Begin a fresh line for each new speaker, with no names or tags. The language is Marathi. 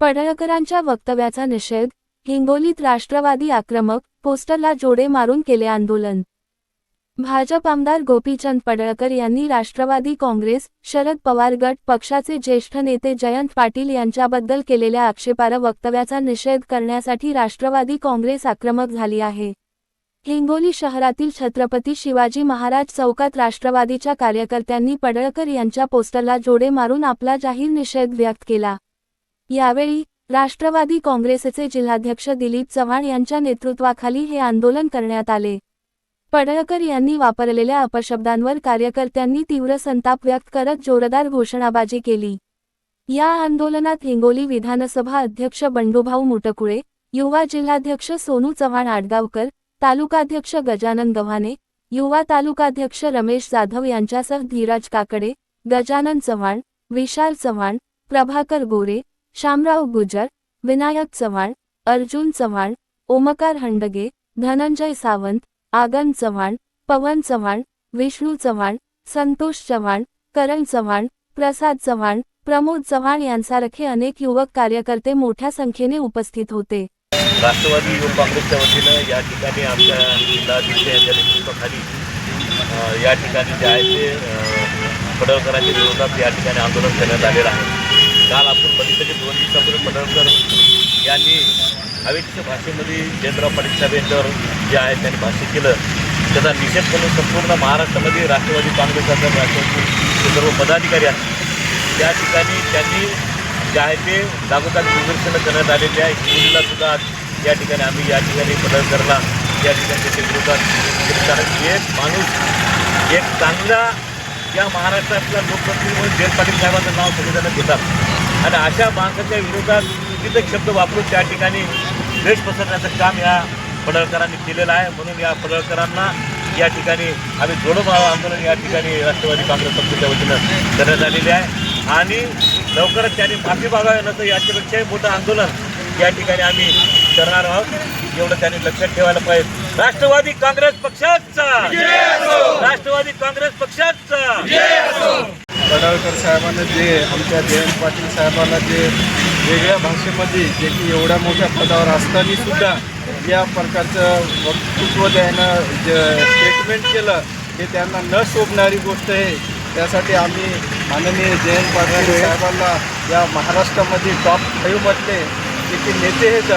पडळकरांच्या वक्तव्याचा निषेध हिंगोलीत राष्ट्रवादी आक्रमक पोस्टरला जोडे मारून केले आंदोलन. भाजप आमदार गोपीचंद पडळकर यांनी राष्ट्रवादी काँग्रेस शरद पवार गट पक्षाचे ज्येष्ठ नेते जयंत पाटील यांच्याबद्दल केलेल्या आक्षेपार्ह वक्तव्याचा निषेध करण्यासाठी राष्ट्रवादी काँग्रेस आक्रमक झाली आहे. हिंगोली शहरातील छत्रपती शिवाजी महाराज चौकात राष्ट्रवादीच्या कार्यकर्त्यांनी पडळकर यांच्या पोस्टरला जोडे मारून आपला जाहीर निषेध व्यक्त केला. यावेळी राष्ट्रवादी काँग्रेसचे जिल्हाध्यक्ष दिलीप चव्हाण यांच्या नेतृत्वाखाली हे आंदोलन करण्यात आले. पडळकर यांनी वापरलेल्या अपशब्दांवर कार्यकर्त्यांनी तीव्र संताप व्यक्त करत जोरदार घोषणाबाजी केली. या आंदोलनात हिंगोली विधानसभा अध्यक्ष बंडूभाऊ मुटकुळे युवा जिल्हाध्यक्ष सोनू चव्हाण आडगावकर तालुकाध्यक्ष गजानन गव्हाणे युवा तालुकाध्यक्ष रमेश जाधव यांच्यासह धीरज काकडे गजानन चव्हाण विशाल चव्हाण प्रभाकर गोरे शामराव गुजर विनायक चव्हाण अर्जुन चव्हाण ओमकार हंडगे धनंजय सावंत आगन चव्हाण पवन चव्हाण विष्णू चव्हाण संतोष चव्हाण करण चव्हाण प्रसाद चव्हाण प्रमोद चव्हाण यांसारखे अनेक युवक कार्यकर्ते मोठ्या संख्येने उपस्थित होते.
राष्ट्रवादी युवक काँग्रेसच्या वतीनं या ठिकाणी आमच्या जिल्हाध्यक्ष यांच्या नेतृत्वाखाली या ठिकाणी जे आहे ते अ, पडळकरांच्या विरोधात या ठिकाणी आंदोलन करण्यात आलेलं आहे. काल आपण बघितलं की दोन दिवसापूर्वी पडळकर यांनी अवेच्य भाषेमध्ये जयंतराव पाटील साहेब यांच्यावर जे आहे त्यांनी भाष्य केलं. त्याचा निषेध म्हणून संपूर्ण महाराष्ट्रामध्ये राष्ट्रवादी काँग्रेस असेल राष्ट्रवादी सर्व पदाधिकारी आहेत त्या ठिकाणी त्यांनी जे आहे ते जागोजाग निदर्शनं करण्यात आलेली आहे. हिंगोलीला सुद्धा या ठिकाणी आम्ही या ठिकाणी पडळकरला या ठिकाणी त्याच्या विरोधात कारण एक माणूस एक चांगला या महाराष्ट्रातल्या लोकप्रतिनिधी म्हणून जयंत पाटील साहेबांचं नाव सगळेजण घेतात. आणि अशा माणसाच्या विरोधात चुकीचे शब्द वापरून त्या ठिकाणी द्वेष पसरण्याचं काम या पडळकरांनी केलेलं आहे. म्हणून या पडळकरांना या ठिकाणी आम्ही जोडोभाव आंदोलन या ठिकाणी राष्ट्रवादी काँग्रेस पक्षाच्या वतीनं करण्यात आलेले आहे. आणि लवकरच त्यांनी माफी मागावी नसतं याच्यापेक्षाही मोठं आंदोलन या ठिकाणी आम्ही करणार आहोत. एवढं त्यांनी लक्षात ठेवायला पाहिजे. राष्ट्रवादी काँग्रेस पक्षाचा! राष्ट्रवादी काँग्रेस पक्षाचा!
पडळकर साहेबांना जे आमच्या जयंत पाटील साहेबांना जे वेगळ्या भाषेमध्ये जे की एवढ्या मोठ्या पदावर असताना सुद्धा या प्रकारचं वक्तृत्व त्यानं जे स्टेटमेंट केलं हे त्यांना न शोभणारी गोष्ट आहे. त्यासाठी आम्ही माननीय जयंत पाटील साहेबांना या महाराष्ट्रामध्ये टॉप फाईव्हमधले जे की नेते आहेत